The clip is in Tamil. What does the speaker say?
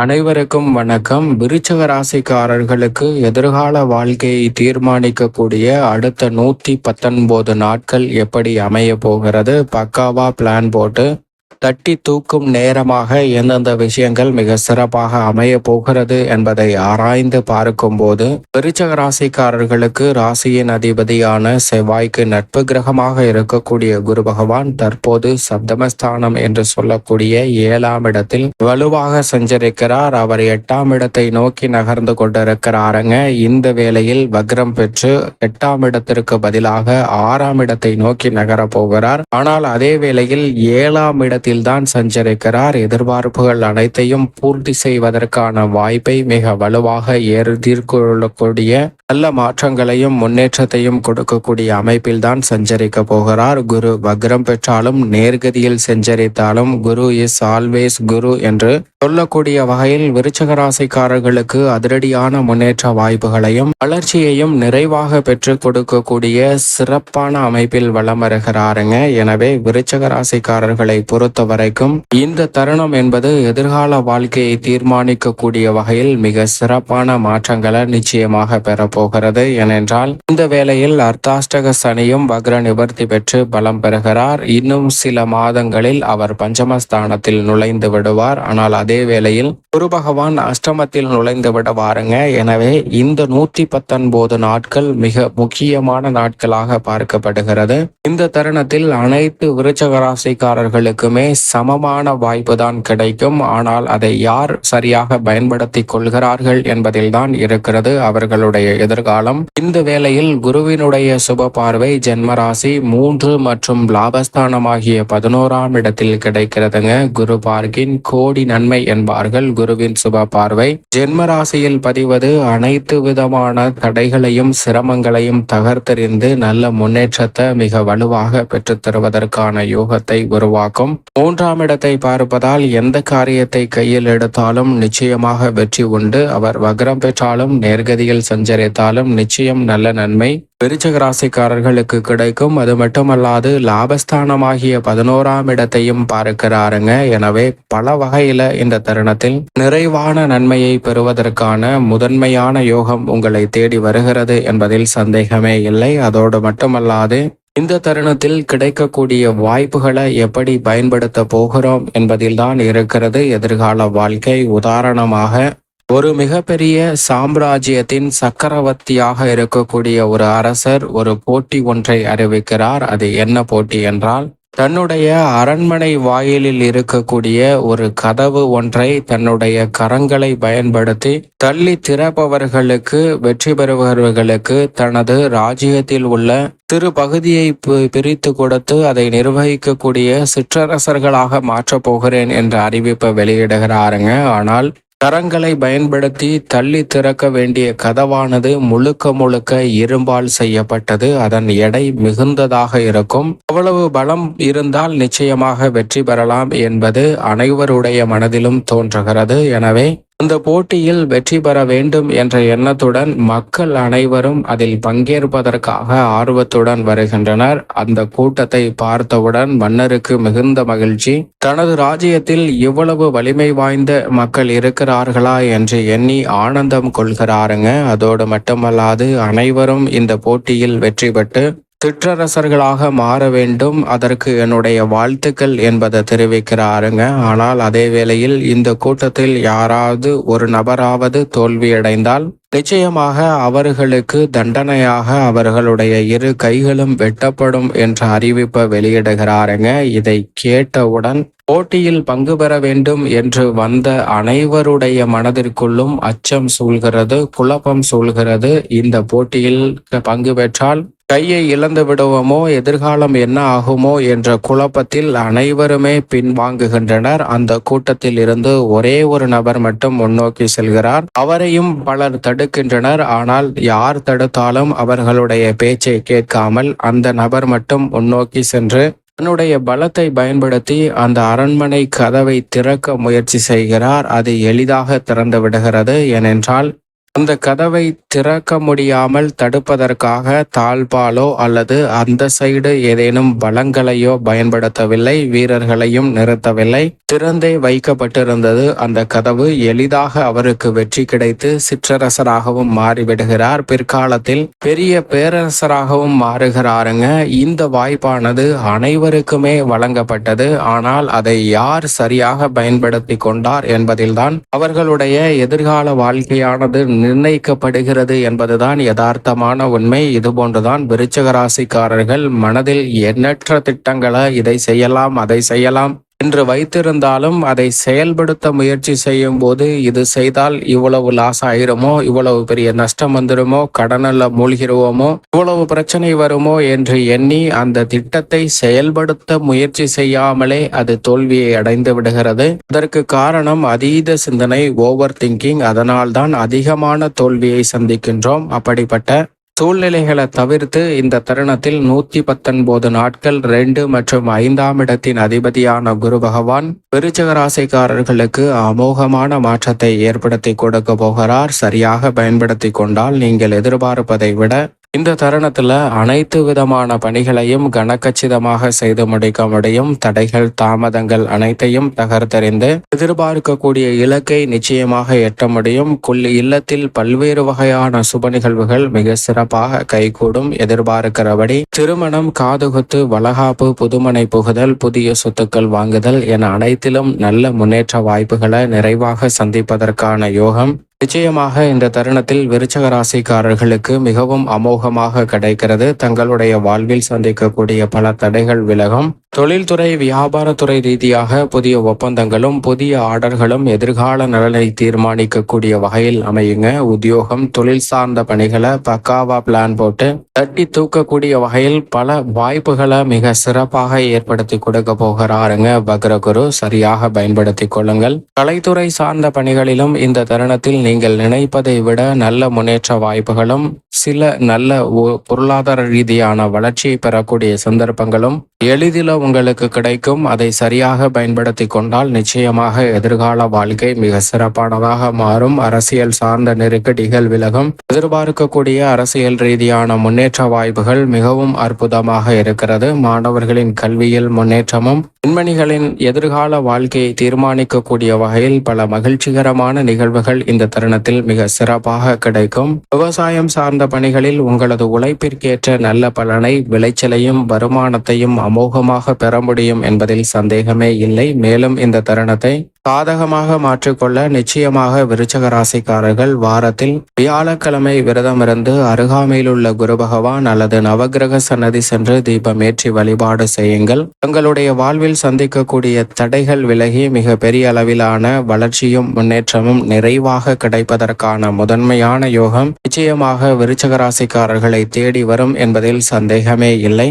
அனைவருக்கும் வணக்கம். விருச்சக ராசிக்காரர்களுக்கு எதிர்கால வாழ்க்கையை தீர்மானிக்கக்கூடிய அடுத்த நூத்தி பத்தொன்பது நாட்கள் எப்படி அமைய போகிறது? பக்காவா பிளான் போட்டு தட்டி தூக்கும் நேரமாக எந்தெந்த விஷயங்கள் மிக சிறப்பாக அமைய போகிறது என்பதை ஆராய்ந்து பார்க்கும்போது விருச்சக ராசிக்காரர்களுக்கு ராசியின் அதிபதியான செவ்வாய்க்கு நட்பு கிரகமாக இருக்கக்கூடிய குரு பகவான் தற்போது சப்தமஸ்தானம் என்று சொல்லக்கூடிய ஏழாம் இடத்தில் வலுவாக சஞ்சரிக்கிறார். அவர் எட்டாம் இடத்தை நோக்கி நகர்ந்து கொண்டிருக்கிறாருங்க. இந்த வேளையில் வக்ரம் பெற்று எட்டாம் இடத்திற்கு பதிலாக ஆறாம் இடத்தை நோக்கி நகரப் போகிறார். ஆனால் அதே வேளையில் ஏழாம் இடத்தில் தான் சஞ்சரிக்கிறார். எதிர்பார்ப்புகள் அனைத்தையும் பூர்த்தி செய்வதற்கான வாய்ப்பை மிக வலுவாக எதிர்கொள்ளக்கூடிய நல்ல மாற்றங்களையும் முன்னேற்றத்தையும் கொடுக்கக்கூடிய அமைப்பில் தான் சஞ்சரிக்க போகிறார். குரு வக்ரம் பெற்றாலும் நேர்கதியில் சஞ்சரித்தாலும் குரு இஸ் ஆல்வேஸ் குரு என்று சொல்லக்கூடிய வகையில் விருச்சக ராசிக்காரர்களுக்கு அதிரடியான முன்னேற்ற வாய்ப்புகளையும் வளர்ச்சியையும் நிறைவாக பெற்றுக் கொடுக்கக்கூடிய சிறப்பான அமைப்பில் வளம் வருகிறாருங்க. எனவே விருச்சக ராசிக்காரர்களை பொறுத்த வரைக்கும் இந்த தருணம் என்பது எதிர்கால வாழ்க்கையை தீர்மானிக்கக்கூடிய வகையில் மிக சிறப்பான மாற்றங்களை நிச்சயமாக பெறப்போகிறது. ஏனென்றால் இந்த வேளையில் அர்த்தாஷ்டக சனியும் வக்ர நிவர்த்தி பெற்று பலம் பெறுகிறார். இன்னும் சில மாதங்களில் அவர் பஞ்சமஸ்தானத்தில் நுழைந்து விடுவார். ஆனால் அதே வேளையில் குரு பகவான் அஷ்டமத்தில் நுழைந்து விடுவாருங்க எனவே இந்த நூத்தி பத்தொன்பது நாட்கள் மிக முக்கியமான நாட்களாக பார்க்கப்படுகிறது. இந்த தருணத்தில் அனைத்து விருச்சக ராசிக்காரர்களுக்குமே சமமான வாய்ப்பு தான் கிடைக்கும். ஆனால் அதை யார் சரியாக பயன்படுத்தி கொள்கிறார்கள் என்பதில்தான் இருக்கிறது அவர்களுடைய எதிர்காலம். இந்த வேளையில் குருவினுடைய சுப பார்வை ஜென்மராசி மூன்று மற்றும் லாபஸ்தானமாகிய பதினோராம் இடத்தில் கிடைக்கிறதுங்க. குரு பார்க்கின் கோடி நன்மை என்பார்கள். குருவின் சுப பார்வை ஜென்மராசியில் பதிவது அனைத்து விதமான தடைகளையும் சிரமங்களையும் தகர்த்தெறிந்து நல்ல முன்னேற்றத்தை மிக வலுவாக பெற்றுத் தருவதற்கான யோகத்தை உருவாக்கும். மூன்றாம் இடத்தை பார்ப்பதால் எந்த காரியத்தை கையில் எடுத்தாலும் நிச்சயமாக வெற்றி உண்டு. அவர் வக்ரம் பெற்றாலும் நேர்கதியில் சஞ்சரித்தாலும் நிச்சயம் நல்ல நன்மை. விருச்சக ராசிக்காரர்களுக்கு கிடைக்கும். அது மட்டுமல்லாது லாபஸ்தானமாகிய பதினோராம் இடத்தையும் பார்க்கிறாருங்க. எனவே பல வகையில இந்த தருணத்தில் நிறைவான நன்மையை பெறுவதற்கான முதன்மையான யோகம் உங்களை தேடி வருகிறது என்பதில் சந்தேகமே இல்லை. அதோடு மட்டுமல்லாது இந்த தருணத்தில் கிடைக்கக்கூடிய வாய்ப்புகளை எப்படி பயன்படுத்த போகிறோம் என்பதில் தான் இருக்கிறது எதிர்கால வாழ்க்கை. உதாரணமாக ஒரு மிகப்பெரிய சாம்ராஜ்யத்தின் சக்கரவர்த்தியாக இருக்கக்கூடிய ஒரு அரசர் ஒரு போட்டி ஒன்றை அறிவிக்கிறார். அது என்ன போட்டி என்றால் தன்னுடைய அரண்மனை வாயிலில் இருக்கக்கூடிய ஒரு கதவு ஒன்றை தன்னுடைய கரங்களை பயன்படுத்தி தள்ளி திறப்பவர்களுக்கு வெற்றி பெறுபவர்களுக்கு தனது ராஜ்யத்தில் உள்ள திரு பகுதியை பிரித்து கொடுத்து அதை நிர்வகிக்கக்கூடிய சிற்றரசர்களாக மாற்றப் போகிறேன் என்ற அறிவிப்பை வெளியிடுகிறாருங்க. ஆனால் கரங்களை பயன்படுத்தி தள்ளி திறக்க வேண்டிய கதவானது முழுக்க முழுக்க இரும்பால் செய்யப்பட்டது. அதன் எடை மிகுந்ததாக இருக்கும். அவ்வளவு பலம் இருந்தால் நிச்சயமாக வெற்றி பெறலாம் என்பது அனைவருடைய மனதிலும் தோன்றுகிறது. எனவே அந்த போட்டியில் வெற்றி பெற வேண்டும் என்ற எண்ணத்துடன் மக்கள் அனைவரும் அதில் பங்கேற்பதற்காக ஆர்வத்துடன் வருகின்றனர். அந்த கூட்டத்தை பார்த்தவுடன் மன்னருக்கு மிகுந்த மகிழ்ச்சி. தனது ராஜ்யத்தில் இவ்வளவு வலிமை வாய்ந்த மக்கள் இருக்கிறார்களா என்று எண்ணி ஆனந்தம் கொள்கிறாருங்க. அதோடு மட்டுமல்லாது அனைவரும் இந்த போட்டியில் வெற்றி பெற்று சிற்றரசர்களாக மாற வேண்டும். அதற்கு என்னுடைய வாழ்த்துக்கள் என்பதை தெரிவிக்கிறாருங்க. ஆனால் அதே வேளையில் இந்த கூட்டத்தில் யாராவது ஒரு நபராவது தோல்வியடைந்தால் நிச்சயமாக அவர்களுக்கு தண்டனையாக அவர்களுடைய இரு கைகளும் வெட்டப்படும் என்ற அறிவிப்பை வெளியிடுகிறாருங்க. இதை கேட்டவுடன் போட்டியில் பங்கு பெற வேண்டும் என்று வந்த அனைவருடைய மனதிற்குள்ளும் அச்சம் சூழ்கிறது குழப்பம் சூழ்கிறது. இந்த போட்டியில் பங்கு பெற்றால் கையை இழந்து விடுவோமோ எதிர்காலம் என்ன ஆகுமோ என்ற குழப்பத்தில் அனைவருமே பின்வாங்குகின்றனர். அந்த கூட்டத்தில் இருந்து ஒரே ஒரு நபர் மட்டும் முன்னோக்கி செல்கிறார். அவரையும் பலர் தடுக்கின்றனர். ஆனால் யார் தடுத்தாலும் அவர்களுடைய பேச்சை கேட்காமல் அந்த நபர் மட்டும் முன்னோக்கி சென்று தன்னுடைய பலத்தை பயன்படுத்தி அந்த அரண்மனை கதவை திறக்க முயற்சி செய்கிறார். அது எளிதாக திறந்து விடுகிறது. ஏனென்றால் அந்த கதவை திறக்க முடியாமல் தடுப்பதற்காக தாழ்பாலோ அல்லது அந்த சைடு ஏதேனும் பலங்களையோ பயன்படுத்தவில்லை வீரர்களையும் நிறுத்தவில்லை. திறந்தே வைக்கப்பட்டிருந்தது. அந்த கதவு எளிதாக அவருக்கு வெற்றி கிடைத்து சிற்றரசராகவும் மாறிவிடுகிறார். பிற்காலத்தில் பெரிய பேரரசராகவும் மாறுகிறாருங்க. இந்த வாய்ப்பானது அனைவருக்குமே வழங்கப்பட்டது. ஆனால் அதை யார் சரியாக பயன்படுத்தி கொண்டார் என்பதில்தான் அவர்களுடைய எதிர்கால வாழ்க்கையானது நிர்ணயிக்கப்படுகிறது என்பதுதான் யதார்த்தமான உண்மை. இதுபோன்றுதான் விருச்சக ராசிக்காரர்கள் மனதில் எண்ணற்ற திட்டங்களை இதை செய்யலாம் அதை செய்யலாம். என்று வைத்திருந்தாலும் அதை செயல்படுத்த முயற்சி செய்யும் போது இது செய்தால் இவ்வளவு லாஸ் ஆயிருமோ இவ்வளவு பெரிய நஷ்டம் வந்துருமோ கடனில் மூழ்கிருவோமோ இவ்வளவு பிரச்சனை வருமோ என்று எண்ணி அந்த திட்டத்தை செயல்படுத்த முயற்சி செய்யாமலே அது தோல்வியை அடைந்து விடுகிறது. அதற்கு காரணம் அதீத சிந்தனை ஓவர் திங்கிங் அதனால்தான் அதிகமான தோல்வியை சந்திக்கின்றோம். அப்படிப்பட்ட சூழ்நிலைகளை தவிர்த்து இந்த தருணத்தில் நூத்தி பத்தொன்பது நாட்கள் ரெண்டு மற்றும் ஐந்தாம் இடத்தின் அதிபதியான குரு பகவான் விருச்சக ராசிக்காரர்களுக்கு அமோகமான மாற்றத்தை ஏற்படுத்தி கொடுக்க போகிறார். சரியாக பயன்படுத்தி கொண்டால் நீங்கள் எதிர்பார்ப்பதை விட இந்த தருணத்துல அனைத்து விதமான பணிகளையும் கனக்கச்சிதமாக செய்து முடிக்க முடியும் தடைகள் தாமதங்கள் அனைத்தையும் தகர்த்தறிந்து எதிர்பார்க்கக்கூடிய இலக்கை நிச்சயமாக எட்ட முடியும். குள்ளி இல்லத்தில் பல்வேறு வகையான சுப நிகழ்வுகள் மிக சிறப்பாக கைகூடும். எதிர்பார்க்கிறபடி திருமணம் காதுகுத்து வளகாப்பு புதுமனை புகுதல் புதிய சொத்துக்கள் வாங்குதல் என அனைத்திலும் நல்ல முன்னேற்ற வாய்ப்புகளை நிறைவாக சந்திப்பதற்கான யோகம். நிச்சயமாக இந்த தருணத்தில் விருச்சக ராசிக்காரர்களுக்கு மிகவும் அமோகமாக கிடைக்கிறது. தங்களுடைய வாழ்வில் சந்திக்கக்கூடிய பல தடைகள் விலகும். தொழில்துறை வியாபாரத்துறை ரீதியாக புதிய ஒப்பந்தங்களும் புதிய ஆர்டர்களும் எதிர்கால நலனை தீர்மானிக்கக்கூடிய வகையில் அமையுங்க. உத்தியோகம் தொழில் சார்ந்த பணிகளை பக்காவா பிளான் போட்டு தட்டி தூக்கக்கூடிய வகையில் பல வாய்ப்புகளை மிக சிறப்பாக ஏற்படுத்தி கொடுக்க போகிறாருங்க. பக்ரகுரு சரியாக பயன்படுத்தி கொள்ளுங்கள். கலைத்துறை சார்ந்த பணிகளிலும் இந்த தருணத்தில் நீங்கள் நினைப்பதை விட நல்ல முன்னேற்ற வாய்ப்புகளும் சில நல்ல பொருளாதார ரீதியான வளர்ச்சியை பெறக்கூடிய சந்தர்ப்பங்களும் எளிதில் உங்களுக்கு கிடைக்கும். அதை சரியாக பயன்படுத்தி கொண்டால் நிச்சயமாக எதிர்கால வாழ்க்கை மிக சிறப்பானதாக மாறும். அரசியல் சார்ந்த நெருக்கடிகள் விலகும். எதிர்பார்க்கக்கூடிய அரசியல் ரீதியான முன்னேற்ற வாய்ப்புகள் மிகவும் அற்புதமாக இருக்கிறது. மாணவர்களின் கல்வியில் முன்னேற்றமும் பெண்மணிகளின் எதிர்கால வாழ்க்கையை தீர்மானிக்கக்கூடிய வகையில் பல மகிழ்ச்சிகரமான நிகழ்வுகள் இந்த தருணத்தில் மிக சிறப்பாக கிடைக்கும். விவசாயம் சார்ந்த பணிகளில் உங்களது உழைப்பிற்கேற்ற நல்ல பலனை விளைச்சலையும் வருமானத்தையும் அமோகமாக பெற முடியும் என்பதில் சந்தேகமே இல்லை. மேலும் இந்த தருணத்தை சாதகமாக மாற்றிக்கொள்ள நிச்சயமாக விருச்சக ராசிக்காரர்கள் வாரத்தில் வியாழக்கிழமை விரதமிருந்து அருகாமையில் உள்ள குரு பகவான் அல்லது நவக்கிரக சன்னதி சென்று தீபம் ஏற்றி வழிபாடு செய்யுங்கள். தங்களுடைய வாழ்வில் சந்திக்கக்கூடிய தடைகள் விலகி மிக பெரிய அளவிலான வளர்ச்சியும் முன்னேற்றமும் நிறைவாக கிடைப்பதற்கான முதன்மையான யோகம் நிச்சயமாக விருச்சக ராசிக்காரர்களை தேடி வரும் என்பதில் சந்தேகமே இல்லை.